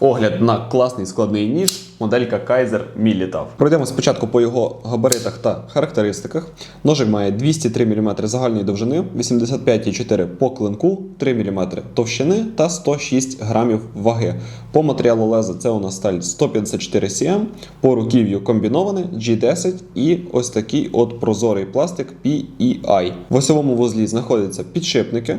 Огляд на класний складний ніж, моделька Kaiser Militav. Пройдемо спочатку по його габаритах та характеристиках. Ножик має 203 мм загальної довжини, 85,4 по клинку, 3 мм товщини та 106 грамів ваги. По матеріалу леза це у нас сталь 154 cm, по руків'ю комбіноване G10 і ось такий от прозорий пластик PEI. В осьовому вузлі знаходяться підшипники,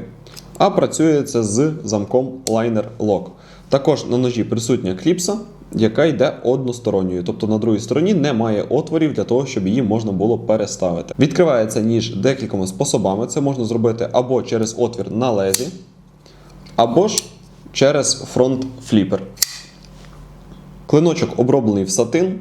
а працює це з замком Liner Lock. Також на ножі присутня кліпса, яка йде односторонньою, тобто на другій стороні немає отворів для того, щоб її можна було переставити. Відкривається ніж декількома способами. Це можна зробити або через отвір на лезі, або ж через фронт фліпер. Клиночок оброблений в сатин.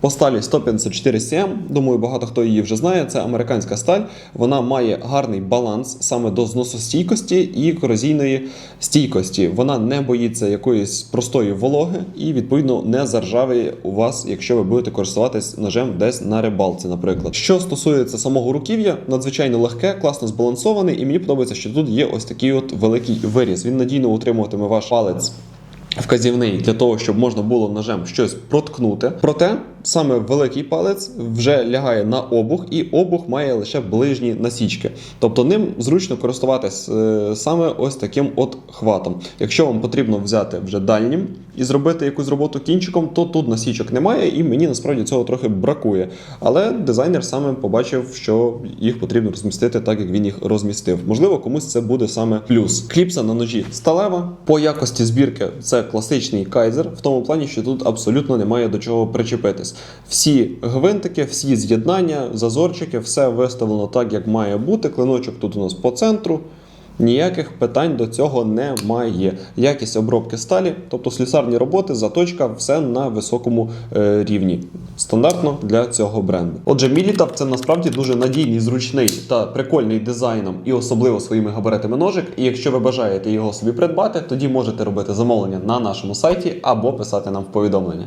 По сталі 154 cm, думаю, багато хто її вже знає. Це американська сталь. Вона має гарний баланс саме до зносостійкості і корозійної стійкості. Вона не боїться якоїсь простої вологи і, відповідно, не заржавіє у вас, якщо ви будете користуватись ножем десь на рибалці, наприклад. Що стосується самого руків'я, надзвичайно легке, класно збалансоване, і мені подобається, що тут є ось такий от великий виріз. Він надійно утримуватиме ваш палець вказівний для того, щоб можна було ножем щось проткнути. Проте саме великий палець вже лягає на обух, і обух має лише ближні насічки. Тобто ним зручно користуватись е, саме ось таким от хватом. Якщо вам потрібно взяти вже дальнім і зробити якусь роботу кінчиком, то тут насічок немає, і мені насправді цього трохи бракує. Але дизайнер саме побачив, що їх потрібно розмістити так, як він їх розмістив. Можливо, комусь це буде саме плюс. Кліпса на ножі сталева. По якості збірки це класичний кайзер, в тому плані, що тут абсолютно немає до чого причепитись. Всі гвинтики, всі з'єднання, зазорчики, все виставлено так, як має бути. Клиночок тут у нас по центру. Ніяких питань до цього немає. Якість обробки сталі, тобто слюсарні роботи, заточка, все на високому е, рівні. Стандартно для цього бренду. Отже, Militav це насправді дуже надійний, зручний та прикольний дизайном і особливо своїми габаритами ножик. І якщо ви бажаєте його собі придбати, тоді можете робити замовлення на нашому сайті або писати нам в повідомлення.